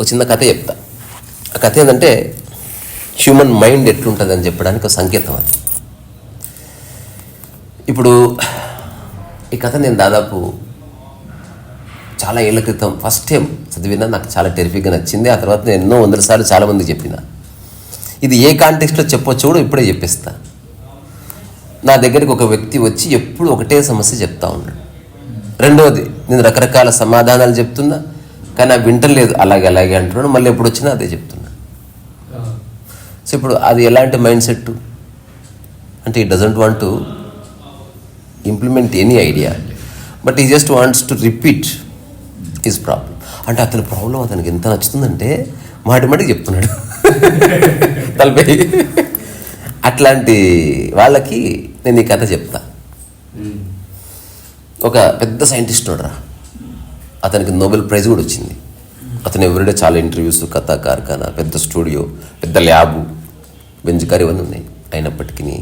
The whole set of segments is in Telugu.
ఒక చిన్న కథ చెప్తా. ఆ కథ ఏంటంటే హ్యూమన్ మైండ్ ఎట్లుంటుంది అని చెప్పడానికి ఒక సంకేతం అది. ఇప్పుడు ఈ కథ నేను దాదాపు చాలా ఏళ్ళ క్రితం ఫస్ట్ టైం చదివినా నాకు చాలా టెరిఫిక్గా నచ్చింది. ఆ తర్వాత నేను ఎన్నో వందల సార్లు చాలామందికి చెప్పిన. ఇది ఏ కాంటెక్స్ట్లో చెప్పొచ్చు కూడా ఇప్పుడే చెప్పేస్తా. నా దగ్గరికి ఒక వ్యక్తి వచ్చి ఎప్పుడు ఒకటే సమస్య చెప్తా ఉన్నాడు. రెండవది నేను రకరకాల సమాధానాలు చెప్తున్నా. కానీ ఆ వింటలేదు అలాగే అలాగే అంటున్నాడు. మళ్ళీ ఎప్పుడు వచ్చినా అదే చెప్తున్నాడు. సో ఇప్పుడు అది ఎలాంటి మైండ్ సెట్ అంటే he doesn't want to implement any idea but he just wants to repeat his problem అంటే అతని ప్రాబ్లం అతనికి ఎంత నచ్చుతుందంటే మాటి మాటికి చెప్తున్నాడు. తలపై. అట్లాంటి వాళ్ళకి నేను ఈ కథ చెప్తా. ఒక పెద్ద సైంటిస్ట్ రా అతనికి నోబెల్ ప్రైజ్ కూడా వచ్చింది. అతను ఎవరిడే చాలా ఇంటర్వ్యూస్ కథ కార్ఖానా పెద్ద స్టూడియో పెద్ద ల్యాబు బెంచ్ ఇవన్నీ ఉన్నాయి. అయినప్పటికీ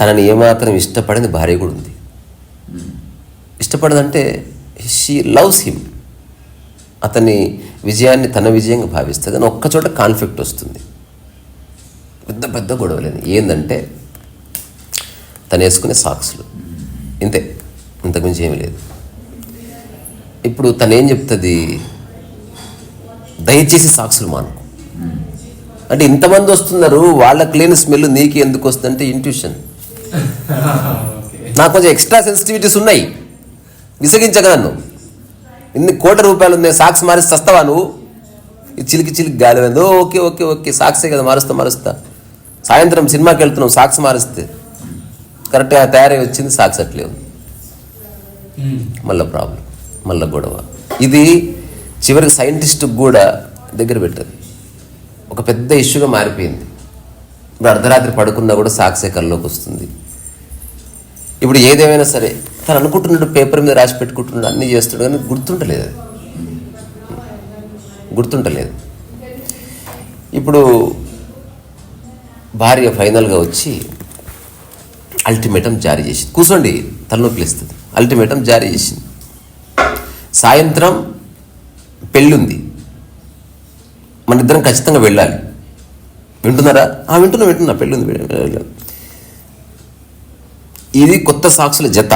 తనని ఏమాత్రం ఇష్టపడింది భార్య కూడా ఉంది. ఇష్టపడదంటే షీ లవ్స్ హిమ్ అతని విజయాన్ని తన విజయంగా భావిస్తుంది. కానీ ఒక్కచోట కాన్ఫ్లిక్ట్ వస్తుంది. పెద్ద పెద్ద గొడవలేదు ఏంటంటే తను వేసుకునే సాక్స్లు ఇంతే. ఇంతకుమించి ఏమీ లేదు. ఇప్పుడు తను ఏం చెప్తుంది? దయచేసి సాక్సులు మానుకో. అంటే ఇంతమంది వస్తున్నారు వాళ్ళకి లేని స్మెల్ నీకు ఎందుకు వస్తుందంటే ఇంట్యూషన్ నాకు కొంచెం ఎక్స్ట్రా సెన్సిటివిటీస్ ఉన్నాయి. విసగించగా నన్ను. ఇన్ని కోట్ల రూపాయలు ఉన్నాయి సాక్స్ మారిస్తే వస్తావా నువ్వు? ఈ చిలికి చిలికి గాలి ఏందో ఓకే ఓకే ఓకే సాక్సే కదా మారుస్తా మారుస్తా. సాయంత్రం సినిమాకి వెళ్తున్నాం సాక్స్ మారిస్తే. కరెక్ట్గా తయారై వచ్చింది సాక్స్ అట్లే ఉంది. మళ్ళీ ప్రాబ్లం మళ్ళీ గొడవ. ఇది చివరికి సైంటిస్ట్ కూడా దగ్గర పెట్టదు. ఒక పెద్ద ఇష్యూగా మారిపోయింది. ఇప్పుడు అర్ధరాత్రి పడుకున్నా కూడా సాక్షే కల్లోకి వస్తుంది. ఇప్పుడు ఏదేమైనా సరే తను అనుకుంటున్నాడు పేపర్ మీద రాసి పెట్టుకుంటున్నాడు అన్నీ చేస్తున్నాడు కానీ గుర్తుంటలేదు అది. గుర్తుంటలేదు. ఇప్పుడు భార్య ఫైనల్గా వచ్చి అల్టిమేటం జారీ చేసింది. కూర్చోండి తలనొప్పి లేస్తుంది అల్టిమేటం జారీ చేసింది. సాయంత్రం పెళ్ళుంది. మన ఇద్దరం ఖచ్చితంగా వెళ్ళాలి. వింటున్నారా? ఆ వింటున్నా వింటున్నా. పెళ్ళుంది ఇది కొత్త సాక్షుల జత.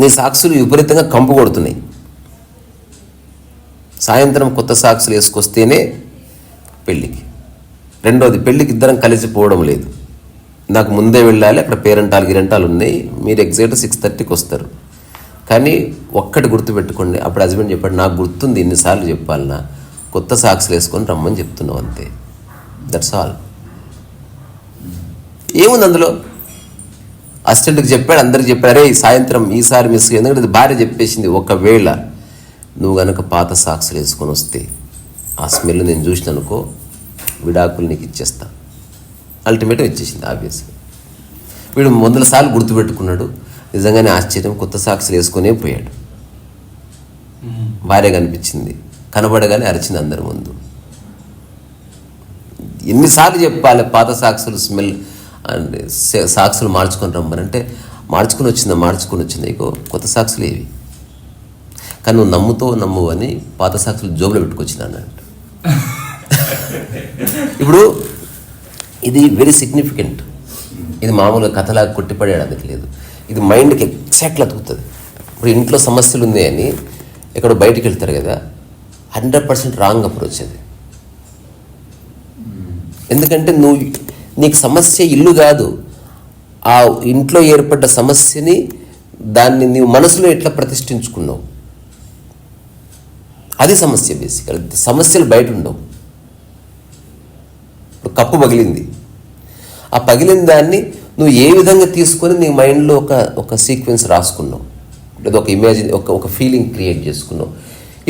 నీ సాక్షులు విపరీతంగా కంపు కొడుతున్నాయి. సాయంత్రం కొత్త సాక్షులు వేసుకొస్తేనే పెళ్ళికి. రెండోది పెళ్ళికి ఇద్దరం కలిసిపోవడం లేదు. నాకు ముందే వెళ్ళాలి అక్కడ పేరెంటాలు గిరెంటాలు ఉన్నాయి. మీరు ఎగ్జాక్ట్ సిక్స్ థర్టీకి వస్తారు. కానీ ఒక్కటి గుర్తుపెట్టుకోండి. అప్పుడు హస్బెండ్ చెప్పాడు నాకు గుర్తుంది ఇన్నిసార్లు చెప్పాలన్నా. కొత్త సాక్స్లు వేసుకొని రమ్మని చెప్తున్నావు అంతే. దట్స్ ఆల్ ఏముంది అందులో? అసిస్టెంట్కి చెప్పాడు అందరికి చెప్పాడు అరే ఈ సాయంత్రం ఈసారి మిస్ ఎందుకంటే ఇది భార్య చెప్పేసింది ఒకవేళ. నువ్వు గనక పాత సాక్స్లు వేసుకొని వస్తే ఆ స్మెల్ నేను చూసిన అనుకో విడాకులు నీకు ఇచ్చేస్తా. అల్టిమేటం ఇచ్చేసింది ఆబ్వియస్గా వీడు వందల సార్లు గుర్తుపెట్టుకున్నాడు. నిజంగానే ఆశ్చర్యం కొత్త సాక్షులు వేసుకునే పోయాడు. భార్య కనిపించింది. కనబడగానే అరిచింది అందరి ముందు. ఎన్నిసార్లు చెప్పాలి పాత సాక్షులు స్మెల్ అండ్ సాక్షులు మార్చుకొని రమ్మని. అంటే మార్చుకుని వచ్చిందా మార్చుకుని వచ్చిందా? ఇగో కొత్త సాక్షులు ఏవి? కానీ నువ్వు నమ్ముతో నమ్ము అని పాత సాక్షులు జోబులో పెట్టుకొచ్చింది అన్నట్టు ఇప్పుడు ఇది వెరీ సిగ్నిఫికెంట్ ఇది మామూలుగా కథలాగా కొట్టిపడేయడానికి లేదు. ఇది మైండ్కి ఎగ్జాక్ట్గా అతుకుతుంది. ఇప్పుడు ఇంట్లో సమస్యలు అని ఎక్కడో బయటికి వెళ్తారు కదా హండ్రెడ్ పర్సెంట్ రాంగ్ అప్రోచ్ అది. ఎందుకంటే నువ్వు నీకు సమస్య ఇల్లు కాదు. ఆ ఇంట్లో ఏర్పడ్డ సమస్యని దాన్ని నీవు మనసులో ఎట్లా ప్రతిష్ఠించుకున్నావు? అది సమస్య బేసికల్ సమస్యలు బయట ఉండవు. ఇప్పుడు కప్పు పగిలింది. ఆ పగిలిన దాన్ని నువ్వు ఏ విధంగా తీసుకొని నీ మైండ్లో ఒక ఒక సీక్వెన్స్ రాసుకున్నావు? లేదా ఒక ఇమేజిన్ ఒక ఒక ఫీలింగ్ క్రియేట్ చేసుకున్నావు.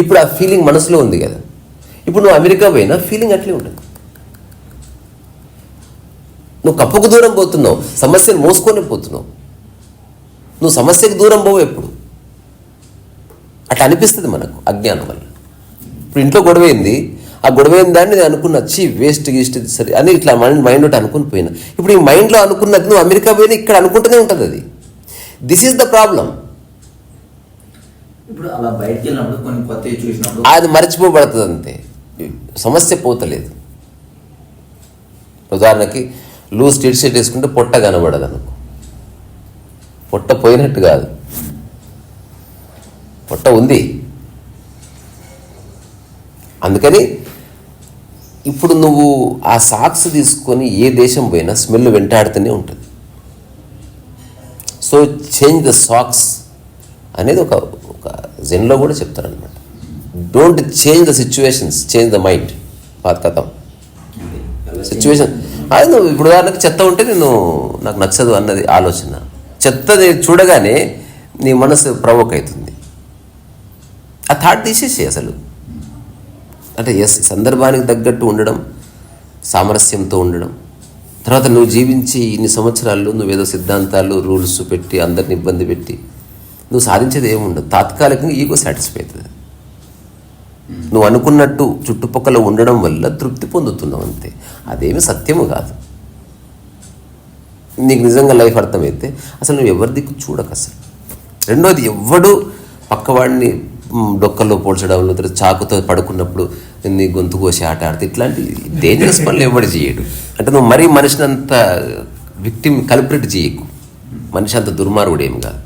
ఇప్పుడు ఆ ఫీలింగ్ మనసులో ఉంది కదా. ఇప్పుడు నువ్వు అమెరికా పోయినా ఫీలింగ్ అట్లే ఉంటుంది. నువ్వు కప్పుకు దూరం పోతున్నావు సమస్యను మోసుకొని పోతున్నావు. నువ్వు సమస్యకు దూరం పోవు ఎప్పుడు? అట్లా అనిపిస్తుంది మనకు అజ్ఞానం వల్ల. ఇప్పుడు ఇంట్లో గొడవ ఏంది? ఆ గొడవైన దాన్ని నేను అనుకున్న వచ్చి వేస్ట్ గీస్ట్ సరే అని ఇట్లా మైండ్ మైండ్ ఒకటి అనుకుని పోయినా. ఇప్పుడు ఈ మైండ్లో అనుకున్నది నువ్వు అమెరికా పోయినా ఇక్కడ అనుకుంటూనే ఉంటుంది అది. దిస్ ఈజ్ ద ప్రాబ్లం అది మర్చిపోబడుతుంది అంతే. సమస్య పోతలేదు. ఉదాహరణకి లూజ్ టీ షర్ట్ వేసుకుంటే పొట్ట కనబడదు అనుకో. పొట్ట పోయినట్టు కాదు. పొట్ట ఉంది. అందుకని ఇప్పుడు నువ్వు ఆ సాక్స్ తీసుకొని ఏ దేశం పోయినా స్మెల్ వెంటాడుతూనే ఉంటుంది. సో చేంజ్ ద సాక్స్ అనేది ఒక ఒక జెన్లో కూడా చెప్తారనమాట don't change the situations change the mind పాత కథం. సిచ్యువేషన్ అది నువ్వు ఇప్పుడు ఉదాహరణకి చెత్త ఉంటే నేను నాకు నచ్చదు అన్నది ఆలోచన. చెత్తది చూడగానే నీ మనసు ప్రవోక్ అవుతుంది. ఆ థాట్ తీసేసి అసలు. అంటే ఎస్ సందర్భానికి తగ్గట్టు ఉండడం సామరస్యంతో ఉండడం. తర్వాత నువ్వు జీవించి ఇన్ని సంవత్సరాలు నువ్వేదో సిద్ధాంతాలు రూల్స్ పెట్టి అందరిని ఇబ్బంది పెట్టి నువ్వు సాధించేది ఏముండదు. తాత్కాలికంగా ఈగో సాటిస్ఫై అవుతుంది. నువ్వు అనుకున్నట్టు చుట్టుపక్కల ఉండడం వల్ల తృప్తి పొందుతున్నావు అంతే. అదేమి సత్యము కాదు. నీకు నిజంగా లైఫ్ అర్థమైతే అసలు నువ్వు ఎవరి దిక్కు చూడకు అసలు రెండోది ఎవడు పక్కవాడిని డొక్కల్లో పోల్చడం చాకుతో పడుకున్నప్పుడు నీ గొంతు కోసి ఆట ఆడితే ఇట్లాంటి డేంజరస్ పనులు ఎవడు చేయడు. అంటే నువ్వు మరీ మనిషిని అంత విక్టిమ్ కల్పరేట్ చేయకు. మనిషి అంత దుర్మార్గుడు ఏం కాదు.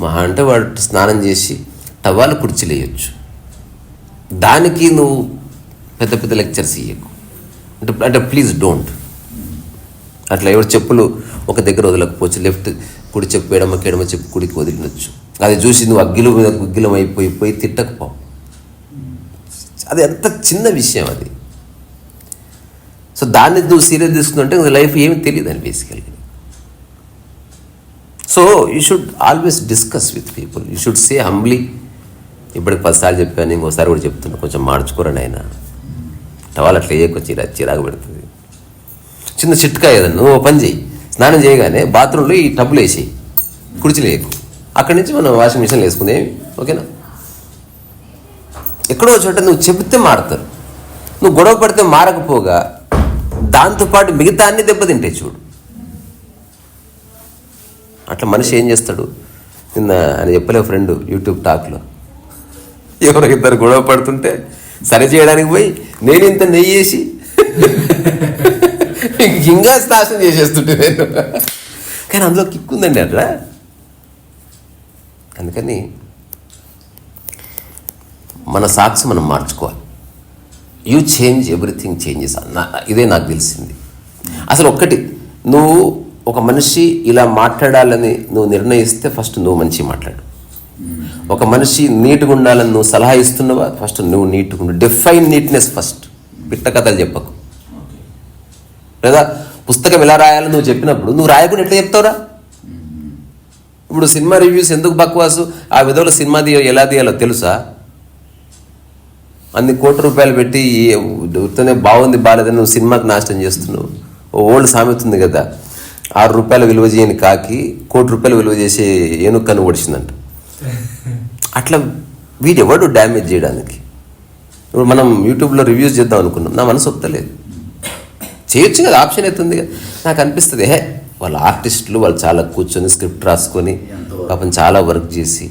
మహా అంటే వాడు స్నానం చేసి టవాలు కుర్చీలేయచ్చు దానికి నువ్వు పెద్ద పెద్ద లెక్చర్స్ ఇయ్యకు. అంటే అంటే ప్లీజ్ డోంట్ అట్లా ఎవరు చెప్పులు ఒక దగ్గర వదలకపోవచ్చు. లెఫ్ట్ కుడి చెప్పు ఎడమకి ఎడమ చెప్పు కుడికి వదిలినొచ్చు. అది చూసి నువ్వు అగ్గిల మీద గుగ్గిలం అయిపోయి పోయి తిట్టకపో. అది ఎంత చిన్న విషయం అది. సో దాన్ని నువ్వు సీరియస్ తీసుకుంటే లైఫ్ ఏమి తెలియదు అని బేసికల్గా so you should always discuss with people. You should say humbly. ఇప్పటికి పదిసార్లు చెప్పాను ఇంకోసారి కూడా చెప్తున్నా కొంచెం మార్చుకోరని ఆయన టవాల్ అట్లా ఏ కొంచెం చిరాకు పెడుతుంది. చిన్న చిట్కా ఏదన్నా నువ్వు పని చేయి స్నానం చేయగానే బాత్రూంలో ఈ టబ్బులు వేసేయి. కుడిచిలు అక్కడి నుంచి మనం వాషింగ్ మిషన్లో వేసుకుంది. ఓకేనా? ఎక్కడో చోట నువ్వు చెబితే మారుతారు. నువ్వు గొడవ పడితే మారకపోగా దాంతోపాటు మిగతా అన్ని దెబ్బతింటే చూడు. అట్లా మనిషి ఏం చేస్తాడు? నిన్న ఆయన చెప్పలే ఫ్రెండ్ యూట్యూబ్ టాక్లో ఎవరో ఇద్దరు గొడవ పడుతుంటే సరి చేయడానికి పోయి నేను ఇంత నెయ్యి వేసి ఇంకా నాశనం చేసేస్తుంటే నేను. కానీ అందులో కిక్కుందండి అట్లా. అందుకని మన సాక్స్ మనం మార్చుకోవాలి. యూ చేంజ్ ఎవ్రీథింగ్ చేంజెస్ ఇదే నాకు తెలిసింది. అసలు ఒక్కటి నువ్వు ఒక మనిషి ఇలా మాట్లాడాలని నువ్వు నిర్ణయిస్తే ఫస్ట్ నువ్వు మంచి మాట్లాడు. ఒక మనిషి నీట్గా ఉండాలని నువ్వు సలహా ఇస్తున్నావా? ఫస్ట్ నువ్వు నీట్గా ఉండు. డిఫైన్ నీట్నెస్ ఫస్ట్ పిట్ట కథలు చెప్పకు. లేదా పుస్తకం ఎలా రాయాలని నువ్వు చెప్పినప్పుడు నువ్వు రాయకుండా ఎట్లా చెప్తావురా? ఇప్పుడు సినిమా రివ్యూస్ ఎందుకు బక్వాసు? ఆ విధంగా సినిమా తీయ ఎలా తీయాలో తెలుసా? అన్ని కోటి రూపాయలు పెట్టి ఉత్తనే బాగుంది బాగాలేదని నువ్వు సినిమాకి నాశనం చేస్తున్నావు. ఓ ఓల్డ్ సామెత ఉంది కదా. ఆరు రూపాయలు విలువ చేయని కాకి కోటి రూపాయలు విలువ చేసే ఏనుక్కను ఓడిచిందంట. అట్లా వీడెవడు డ్యామేజ్ చేయడానికి? ఇప్పుడు మనం యూట్యూబ్లో రివ్యూస్ చేద్దాం అనుకున్నాం. నా మనసు ఒప్పుతలేదు. చేయొచ్చు కదా ఆప్షన్ అవుతుంది కదా. నాకు అనిపిస్తుంది హే వాళ్ళ ఆర్టిస్టులు వాళ్ళు చాలా కూర్చొని స్క్రిప్ట్ రాసుకొని పాపం చాలా వర్క్ చేసి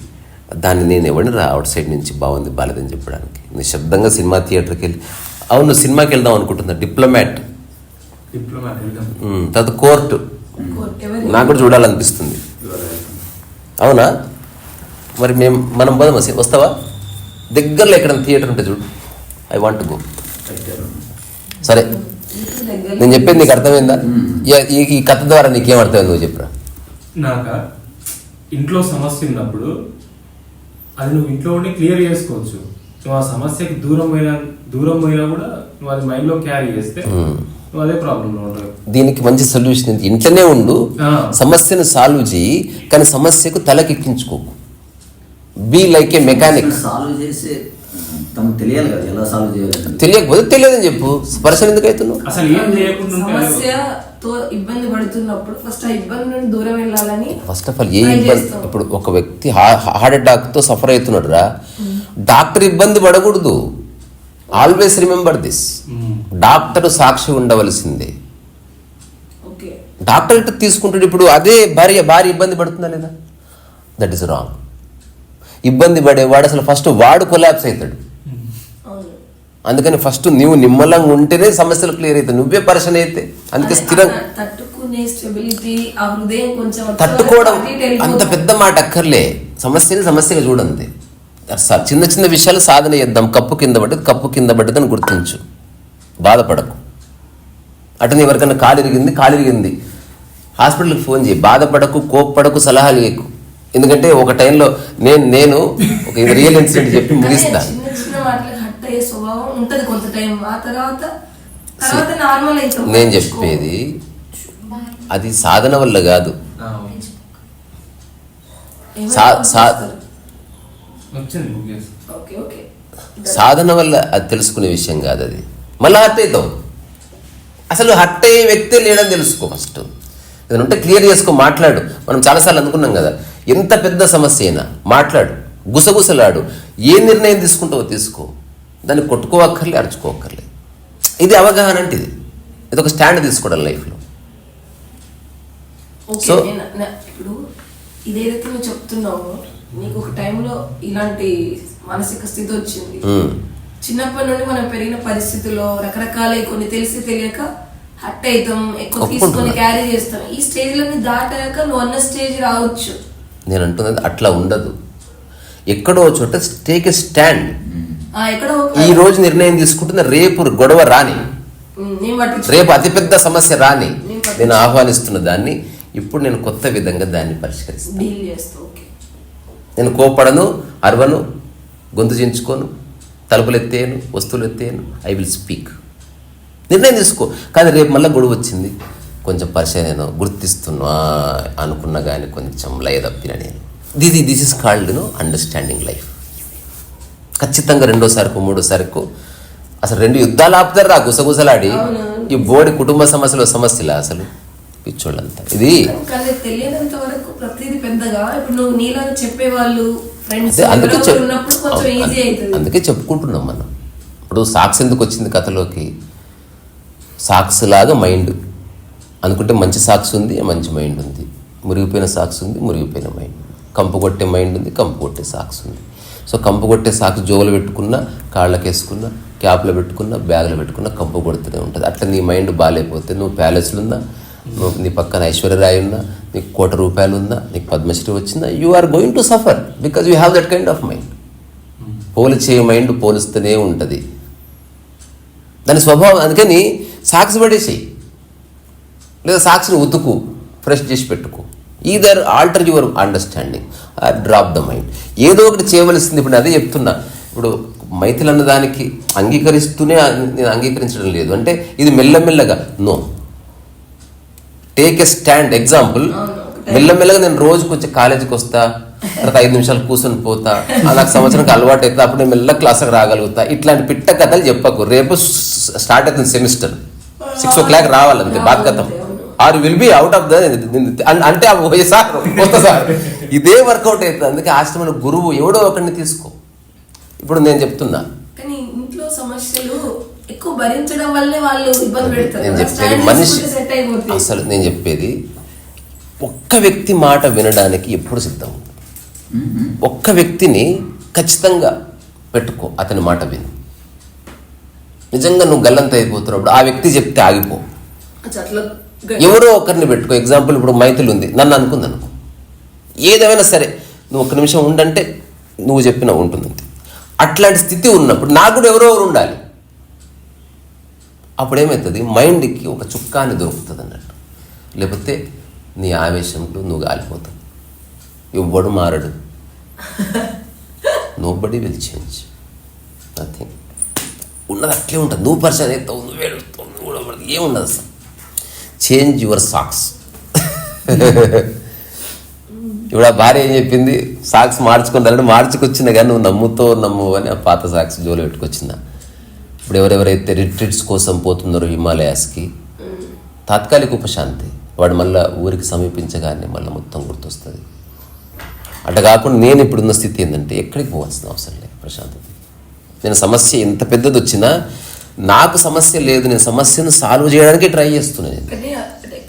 దాన్ని నేను ఎవరిని రా అవుట్ సైడ్ నుంచి బాగుంది బాలేదని చెప్పడానికి. నిశ్శబ్దంగా సినిమా థియేటర్కి వెళ్ళి అవును సినిమాకి వెళ్దాం అనుకుంటున్నా. డిప్లొమాట్. డిప్లొమాట్ వెళ్దాం. ఉమ్, తర్వాత కోర్టు. ఎవరి నాకు కూడా చూడాలనిపిస్తుంది. అవునా? మరి మేము మనం పోదామా? సి- వస్తావా? దగ్గరలో ఎక్కడ థియేటర్ ఉంటే చూడు. ఐ వాంట్ గో సరే. నేను చెప్పేది నీకు అర్థమైందా? ఈ- కథ ద్వారా నీకేం అర్థమైంది నువ్వు చెప్పరా. నాక? ఇంట్లో సమస్య ఉన్నప్పుడు అది నువ్వు ఇంట్లో ఉండి క్లియర్ చేసుకోవచ్చు. నువ్వు ఆ సమస్యకి దూరం పోయినా దూరం పోయినా కూడా నువ్వు అది మైండ్లో క్యారీ చేస్తే అదే దీనికి మంచి సొల్యూషన్ ఏంటి? ఇంట్లోనే ఉండు. సమస్యను సాల్వ్ చేయి కానీ సమస్యకు తలకెక్కించుకోకు. Be like a mechanic solve చేసి తమకు తెలియాలి కదా ఎలా సాల్వ్ చేయాలి తెలియకపోతే తెలియదని చెప్పు. పర్సన్ ఎందుకు అవుతున్నావు? అసలు ఏం చేయకుండా ఉంటే అది- సమస్యతో ఇబ్బంది పడుతున్నప్పుడు ఫస్ట్ ఆ ఇబ్బంది నుండి దూరం వెళ్ళాలని ఫస్ట్ ఆఫ్ ఆల్ ఏ ఇబ్బంది. ఇప్పుడు ఒక వ్యక్తి హార్ట్ అటాక్తో సఫర్ అవుతున్నాడు రా. డాక్టర్ ఇబ్బంది పడకూడదు. Always remember this. డాక్టర్ సాక్షి ఉండవలసిందే. ఓకే డాక్టర్ తీసుకుంటాడు? ఇప్పుడు అదే భార్య భార్య ఇబ్బంది పడుతుందా లేదా? దట్ ఈస్ రాంగ్ ఇబ్బంది పడేవాడు అసలు ఫస్ట్ వాడు కొలాప్స్ అవుతాడు. అందుకని ఫస్ట్ నువ్వు నిమ్మలంగా ఉంటేనే సమస్యలు క్లియర్ అవుతాయి. నువ్వే పరిశన్ అయితే. అందుకే అదే, స్థిరం. అటు తట్టుకోవడం అటు. అంత పెద్ద మాట అక్కర్లే. సమస్యని సమస్యగా చూడండి చిన్న చిన్న విషయాలు సాధన చేద్దాం. కప్పు కింద పడ్డది కప్పు కింద పడ్డదని గుర్తించు. బాధపడకు. అటని ఎవరికైనా కాలు ఇరిగింది కాలు ఇరిగింది. హాస్పిటల్కి ఫోన్ చేయి. బాధపడకు కోప్పడకు సలహాలు ఇయ్యకు ఎందుకంటే ఒక టైంలో నేను నేను ఒక రియల్ ఇన్సిడెంట్ చెప్పి ముగిస్తాను చిన్న చిన్న వాటికి హట్ అయ్యే స్వభావం ఉంటది కొంత టైం ఆ తర్వాత తర్వాత నార్మల్ అవుతాం నేను చెప్పేది అది సాధన వల్ల కాదు. సాధన వల్ల అది తెలుసుకునే విషయం కాదు అది. మళ్ళీ హర్ట్ అవుతావు అసలు హర్ట్ అయ్యే వ్యక్తే లేడని తెలుసుకో ఫస్ట్ ఏదైనా ఉంటే క్లియర్ చేసుకో మాట్లాడు. మనం చాలాసార్లు అనుకున్నాం కదా ఎంత పెద్ద సమస్య అయినా మాట్లాడు గుసగుసలాడు. ఏ నిర్ణయం తీసుకుంటావో తీసుకో. దాన్ని కొట్టుకోవక్కర్లే అరుచుకోవక్కర్లే. ఇది అవగాహన అంటే ఇది. ఇది ఒక స్టాండ్ తీసుకోవడం లైఫ్లో. సో- ఇప్పుడు ఇదేదైతే నువ్వు చెప్తున్నావో. నీకు ఒక టైంలో ఇలాంటి మానసిక స్థితి వచ్చింది. చిన్నప్పటి నుండి మనం పెరిగిన పరిస్థితుల్లో రకరకాల కొన్ని తెలిసి తెలియక హట్ అవుతాం ఎక్కువ. తీసుకొని క్యారీ చేస్తాం. ఈ స్టేజ్ లని దాటాక నువ్వు అన్న స్టేజ్ రావచ్చు. నేను అంటున్నది అట్లా ఉండదు. ఎక్కడో చోట టేక్ ఎ స్టాండ్ ఈ రోజు నిర్ణయం తీసుకుంటున్న రేపు గొడవ రాని రేపు అతిపెద్ద సమస్య రాని నేను ఆహ్వానిస్తున్న దాన్ని ఇప్పుడు నేను కొత్త విధంగా దాన్ని పరిష్కరిస్తాను. నేను కోపడను అరవను గొంతు చించుకోను తలుపులు ఎత్తేయను వస్తువులు ఎత్తేయను ఐ విల్ స్పీక్ నిర్ణయం తీసుకో. కానీ రేపు మళ్ళీ గొడవ వచ్చింది. కొంచెం పరిచయం నేను గుర్తిస్తున్నా అనుకున్నా కానీ కొంచెం లయ తప్పిన నేను. This this is called no understanding life ఖచ్చితంగా రెండోసారికో మూడోసారికో అసలు రెండు యుద్ధాలు ఆపుతారు రా గుసగుసలాడి. ఈ బోడి కుటుంబ సమస్యలు సమస్యలా అసలు. పిచ్చోళ్ళంతా. ఇది కానీ తెలియనంత వరకు ప్రతిదీ పెద్దగా. ఇప్పుడు నువ్వు నీలాగా చెప్పేవాళ్ళు ఫ్రెండ్స్ అదే అందుకే అందుకే చెప్పుకుంటున్నాం మనం. ఇప్పుడు సాక్స్ ఎందుకు వచ్చింది కథలోకి? సాక్స్ లాగా మైండ్ అనుకుంటే మంచి సాక్స్ ఉంది మంచి మైండ్ ఉంది. మురిగిపోయిన సాక్స్ ఉంది మురిగిపోయిన మైండ్ కంపు కొట్టే మైండ్ ఉంది కంపు కొట్టే సాక్స్ ఉంది. సో కంపు కొట్టే సాక్స్ జోగులు పెట్టుకున్న కాళ్ళకి వేసుకున్న క్యాప్లో పెట్టుకున్న బ్యాగ్లో పెట్టుకున్న కంపు కొడుతూనే ఉంటుంది. అట్లా నీ మైండ్ బాగాలేకపోతే నువ్వు ప్యాలెస్లు ఉన్నా నువ్వు నీ పక్కన ఐశ్వర్యరాయ్ ఉన్నా నీకు కోట రూపాయలు ఉందా నీకు పద్మశ్రీ వచ్చిందా you are going to suffer because you have that kind of mind పోలిచే mind పోలుస్తూనే ఉంటుంది. దాని స్వభావం అందుకని సాక్స్ పడేసేయి. లేదా సాక్స్ని ఉతుకు ఫ్రెష్ చేసి పెట్టుకో. Either alter your understanding drop the mind ఏదో ఒకటి చేయవలసింది ఇప్పుడు అదే చెప్తున్నా. ఇప్పుడు మైథిలి అన్న దానికి అంగీకరిస్తూనే నేను అంగీకరించడం లేదు. అంటే ఇది మెల్లమెల్లగా no take a stand example మెల్లమెల్లగా నేను రోజుకి వచ్చి కాలేజీకి వస్తా తర్వాత ఐదు నిమిషాలు కూర్చొని పోతా నాకు సంవత్సరానికి అలవాటు అవుతుంది అప్పుడు నేను మెల్ల క్లాస్కి రాగలుగుతా. ఇట్లాంటి పిట్ట కథలు చెప్పకు. రేపు స్టార్ట్ అవుతుంది సెమిస్టర్ సిక్స్ ఓ క్లాక్ రావాలంతే బాధ్యతం. Or will be out of the అంటే సార్ వస్తా సార్ ఇదే వర్కౌట్ అవుతుంది అందుకే ఆశ్రమంలో గురువు ఎవడో ఒకరిని తీసుకో. ఇప్పుడు నేను చెప్తున్నా. కానీ ఇంట్లో సమస్యలు ఎక్కువ భరించడం వల్లే వాళ్ళు ఇబ్బంది పెడతారు. నేను కదా. చెప్పేది Stand మనిషి అసలు నేను చెప్పేది ఒక్క వ్యక్తి మాట వినడానికి ఎప్పుడు సిద్ధం ఒక్క వ్యక్తిని ఖచ్చితంగా పెట్టుకో అతని మాట విను. నిజంగా నువ్వు గల్లంత అయిపోతున్నప్పుడు ఆ వ్యక్తి చెప్తే ఆగిపో. ఎవరో ఒకరిని పెట్టుకో. ఎగ్జాంపుల్ ఇప్పుడు మైథిలి ఉంది. నన్ను అనుకుంది అనుకో. ఏదేమైనా సరే నువ్వు ఒక్క నిమిషం ఉండంటే నువ్వు చెప్పిన ఉంటుంది. అట్లాంటి స్థితి ఉన్నప్పుడు నాకు కూడా ఎవరో ఒకరు ఉండాలి. అప్పుడు ఏమవుతుంది మైండ్కి ఒక చుక్కాని దొరుకుతుంది అన్నట్టు. లేకపోతే నీ ఆవేశంలో నువ్వు గాలిపోతావు. ఎవ్వడు మారడు. Nobody will change nothing ఉన్నది అట్లే ఉంటుంది. నువ్వు పరిచయం అవుతావు నువ్వు ఏడుస్తావు నువ్వు. ఏముండదు అసలు. Change your socks. ఇప్పుడు ఆ భార్య ఏం చెప్పింది? సాక్స్ మార్చుకుంటారంటే మార్చుకొచ్చింది కానీ నువ్వు నమ్ముతో నమ్ము అని ఆ పాత సాక్స్ జోలు పెట్టుకొచ్చిందా? ఇప్పుడు ఎవరెవరైతే రిట్రీట్స్ కోసం పోతున్నారో హిమాలయాస్కి తాత్కాలిక ఉపశాంతి. వాడు మళ్ళీ ఊరికి సమీపించగానే మళ్ళీ మొత్తం గుర్తొస్తుంది. అట్లా కాకుండా నేను ఇప్పుడున్న స్థితి ఏంటంటే ఎక్కడికి పోవాల్సిన అవసరం లేదు ప్రశాంతత. నేను సమస్య ఎంత పెద్దది వచ్చినా నాకు సమస్య లేదు నేను సమస్యను సాల్వ్ చేయడానికి ట్రై చేస్తున్నాను నేను.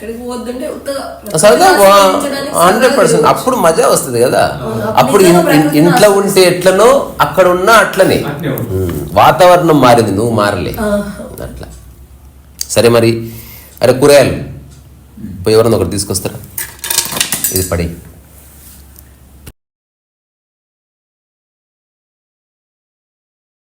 ఎక్కడికి పోవద్దంటే ఉత్తగా సరదా ఆస్వాదించడానికి హండ్రెడ్ సరదాగా పర్సెంట్. అప్పుడు మజా వస్తుంది కదా. అప్పుడు ఇంట్లో ఉంటే ఎట్లనో అక్కడ ఉన్నా అట్లనే. వాతావరణం మారింది నువ్వు మారలే. అట్లా. సరే మరి. అరే కూరగాయలు. పోయి ఎవరన్నా ఒకటి తీసుకొస్తారా? ఇది పడి